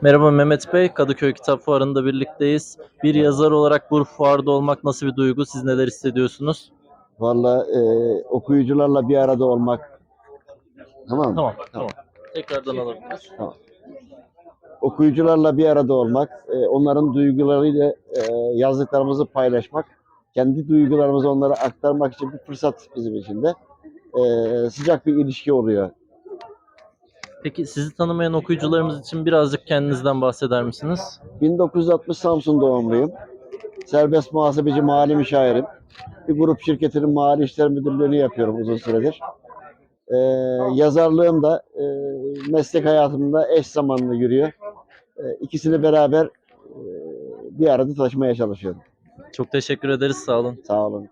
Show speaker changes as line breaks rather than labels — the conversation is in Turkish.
Merhaba Mehmet Bey, Kadıköy Kitap Fuarı'nda birlikteyiz. Bir yazar olarak bu fuarda olmak nasıl bir duygu? Siz neler hissediyorsunuz?
Valla e, okuyucularla bir arada olmak. Tamam mı?
Tamam, tamam. Tekrardan alabiliriz.
Okuyucularla bir arada olmak, e, onların duygularıyla e, yazdıklarımızı paylaşmak, kendi duygularımızı onlara aktarmak için bir fırsat bizim için de. E, sıcak bir ilişki oluyor.
Peki sizi tanımayan okuyucularımız için birazcık kendinizden bahseder misiniz?
1960 Samsun doğumluyum. Serbest muhasebeci mali müşavirim. Bir grup şirketinin mali işler müdürlüğünü yapıyorum uzun süredir. Ee, yazarlığım da e, meslek hayatımda eş zamanlı yürüyor. Ee, ikisini beraber e, bir arada taşımaya çalışıyorum.
Çok teşekkür ederiz, sağ olun.
Sağ olun.